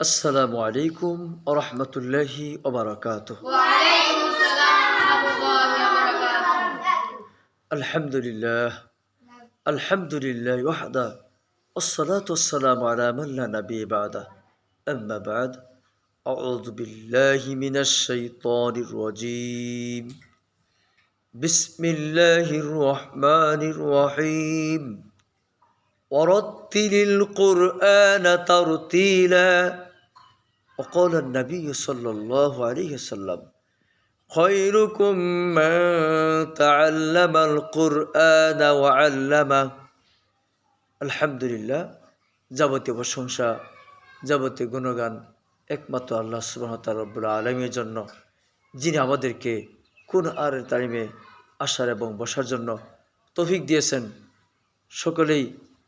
السلام عليكم ورحمة الله وبركاته. وعليكم السلام ورحمة الله وبركاته. الحمد لله. الحمد لله وحده. والصلاة والسلام على من لا نبي بعده. أما بعد أعوذ بالله من الشيطان الرجيم. بسم الله الرحمن الرحيم. ورتل القرآن ترتيلاً. وقال النبي صلى الله عليه وسلم خيركم من تعلم القرآن وعلمه আলহামদুলিল্লাহ যাবতীয় প্রশংসা যাবতীয় গুণগান একমাত্র আল্লাহ সুবাহ রব্বুল আলমীর জন্য যিনি আমাদেরকে কোন আর তালিমে আসার এবং বসার জন্য তৌফিক দিয়েছেন সকলেই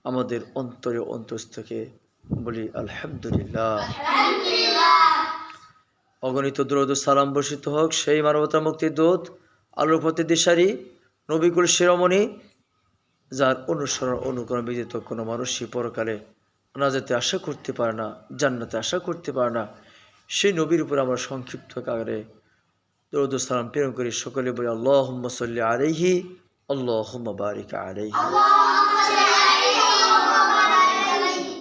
আমাদের অন্তরে অন্তস্থকে বলি আলহামদুলিল্লাহ। অগণিত দ্রোদ সালাম বর্ষিত হোক সেই মানবতার মুক্তির দূত আলোর প্রতি দিশারি নবিকুল শিরোমণি যার অনুসরণ অনুকরণ ব্যতীত কোনো মানুষই পরকালে না যেতে আশা করতে পারে না জান্নাতে আশা করতে পারে না। সেই নবীর উপর আমরা সংক্ষিপ্ত আকারে দরুদ সালাম প্রেরণ করি। সকলে বলি আল্লাহ সাল্লি আলাইহি আল্লাহ বারিক আলাইহি।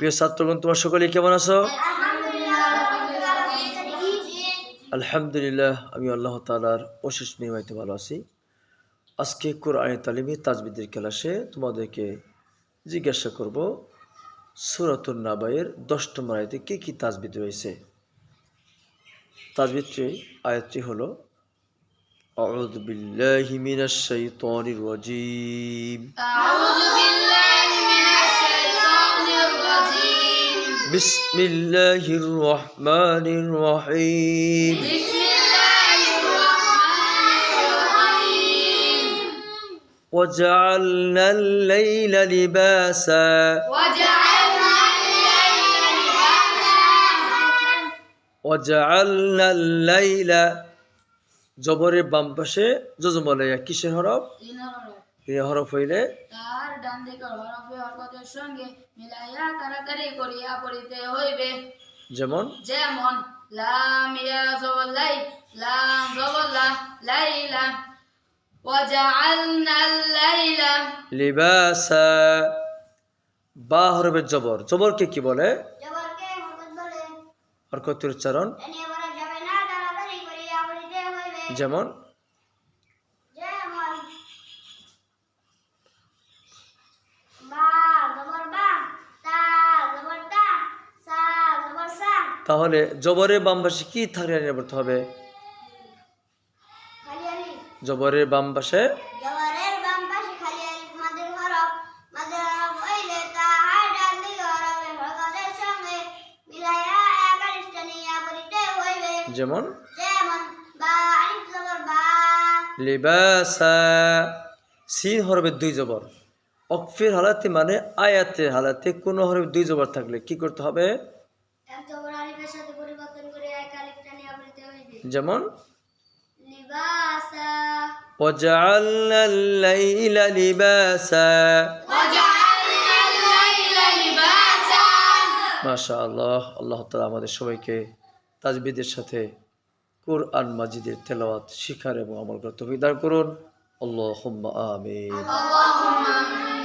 প্রিয় ছাত্রগণ তোমার সকলে কেমন আছো আলহামদুলিল্লাহ আমি আল্লাহ তালার অশেষ নির্মাইতে ভালো আছি আজকে কোরআনে তালিমি তাজবিদের ক্লাসে তোমাদেরকে জিজ্ঞাসা করব সুরাতুল নাবাইয়ের দশ নম্বর আয়তে কী কী তাজবিদ রয়েছে তাজবিদটি আয়াতটি হলো أعوذ بالله من الشيطان الرجيم أعوذ بالله بسم الله الرحمن الرحيم بسم الله الرحمن الرحيم وجعلنا الليل لباسا وجعلنا الليل لباسا وجعلنا الليل জবরের বাম পাশে যজমলাইয়া কিসের হরফ তিন হরফ। এই হরফ হইলে তার ডান দিকের হরফে হরকতের সঙ্গে মিলাইয়া তাড়াতাড়ি করিয়া পড়িতে হইবে যেমন যেমন লাম ইয়া সবলাই লাম সবলা লাইলা وجعلنا الليل লিবাসা বা হরফের জবর জবরকে কি বলে জবরকে হরকত বলে হরকতের উচ্চারণ এনে বলা যাবে না তাড়াতাড়ি করিয়া পড়িতে হইবে যেমন যেমন তাহলে জবরের বাম পাশে কি থাকলে নির্ভরতে হবে? জবরের বাম পাশে যেমন? লিবাসা। সিন হরফের দুই জবর। অকফির হালাতে মানে আয়াতের হালাতে কোনো হরবে দুই জবর থাকলে কি করতে হবে এক জবর আলিফের সাথে পরিবর্তন করে এক আলিফটা নিয়া পড়িতে হইবে যেমন লিবাসা وجعلنا الليل لباسا وجعلنا الليل لباسا মাশা আল্লাহ আল্লাহ তালা আমাদের সবাইকে তাজবিদের সাথে কোরআন মাজিদের তেলাওয়াত শিখার এবং আমল করতে দান করুন আল্লাহ আমিন اللهم آمين